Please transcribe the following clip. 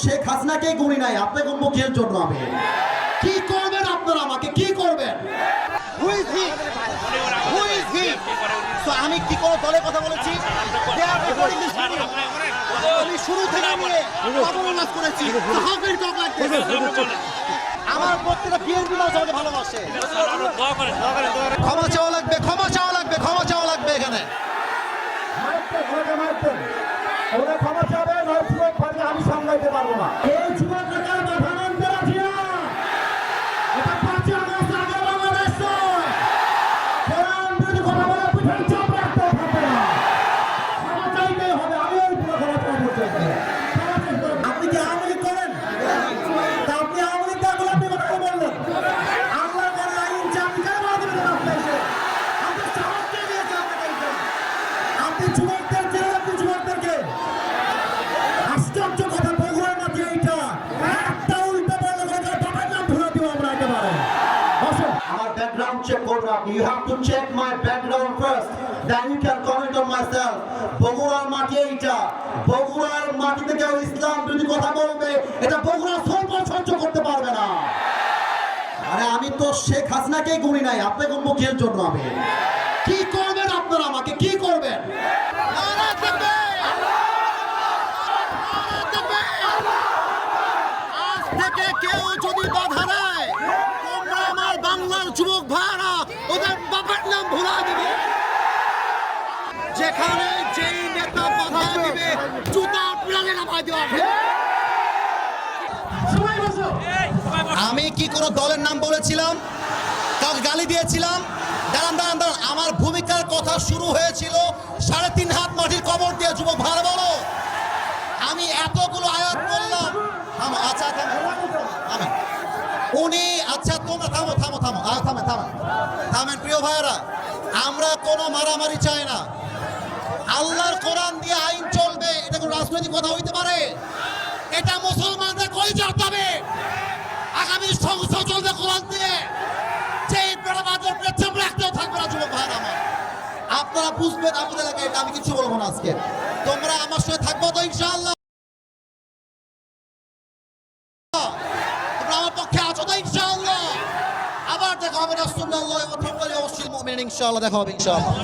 শেখ হাসিনাকে গুনি নাই আপনাকে মুখের জন্য আমি? কি করবেন আপনারা আমাকে? কি করবেন? আমি কি কোনো দলের কথা বলেছি. আমি শুরু থেকে খবর করেছি? আমার প্রত্যেকটা বিএনপি মানুষ আমাকে ভালোবাসে। ক্ষমা চাওয়া লাগবে ক্ষমা চাওয়া লাগবে ক্ষমা চাওয়া লাগবে এখানে মারতেন ওনাকে মারতেন ওরা ক্ষমা চাবে নয় যুবক পারলে আমি সামলাইতে পারব না এই যুবকরা মাথা নামতে রাজি না এটা পাঁচই আগস্ট আগে বাংলাদেশ নয় কোরআন বিরোধী কথা বলে পিঠের চাপ রাখতে থাকবে না ক্ষমা চাইতেই হবে আমি ওই পুরো ক্ষমা চাইব আপনি কি আওয়ামী লীগ করেন তা আপনি আওয়ামী লীগ দেখুন আপনি কথা বললেন আল্লাহ করে আইন চাপ কেন বাধা দেবেন আপনি যুবকদের চেনে আপনি যুবকদেরকে আশ্চর্য কথা বগুড়ার মাঝে এইটা একটা উল্টো বললে করে বাবার নাম ভুলে দিব আমরা একেবারে আমার ব্যাকগ্রাউন্ড চেক করবে আপনি you have to check my background first then you can comment on myself বগুড়ার মাটি এটা বগুড়া সরকার সহ্য করতে পারবে না আরে আমি তো শেখ হাসিনাকেই গুনি নাই, আপনাকে মুখের জন্য আমি কি করবেন আপনারা আমাকে? কি করবেন? থেকে কেউ ভুলা যেখানে যেই নেতা বাধা দিবে, জুতা প্রাণে নামাই দেওয়া হবে আমি কি কোনো দলের নাম বলেছিলাম? কাউকে গালি দিয়েছিলাম? দাঁড়ান দাঁড়ান দাঁড়ান। আমার ভূমিকার কথা শুরু হয়েছিল সাড়ে তিন হাত মাটির কবর দিয়ে। যুবক ভালো বলো। আমি এতগুলো আয়াত করলাম থামো আচ্ছা উনি আচ্ছা তোমরা থামো থামো থামো। থামে থামে। থামেন, প্রিয় ভাইয়েরা। আমরা কোনো মারামারি চাই না। আল্লাহর কোরআন দিয়ে আইন চলবে। এটা কোনো রাজনৈতিক কথা হইতে পারে? এটা মুসলমানদের কই পাবে আগামী সংসদ কোরআন দিয়ে যে বেড়াবাদের পেছন রাখতেও থাকবে না যুবক ভাইয়েরা আমার আপনারা বুঝবেন আপনাদের এলাকায় আমি কিছু বলব না আজকে। তোমরা আমার সাথে থাকব তো ইনশাআল্লাহ। তোমরা আমার পক্ষে আছো তো ইনশাআল্লাহ। আবার দেখা হবে, রাসূলুল্লাহ ওয়া আলাইহি ওয়া সাল্লাম ইনশাআল্লাহ দেখা হবে, ইনশাআল্লাহ।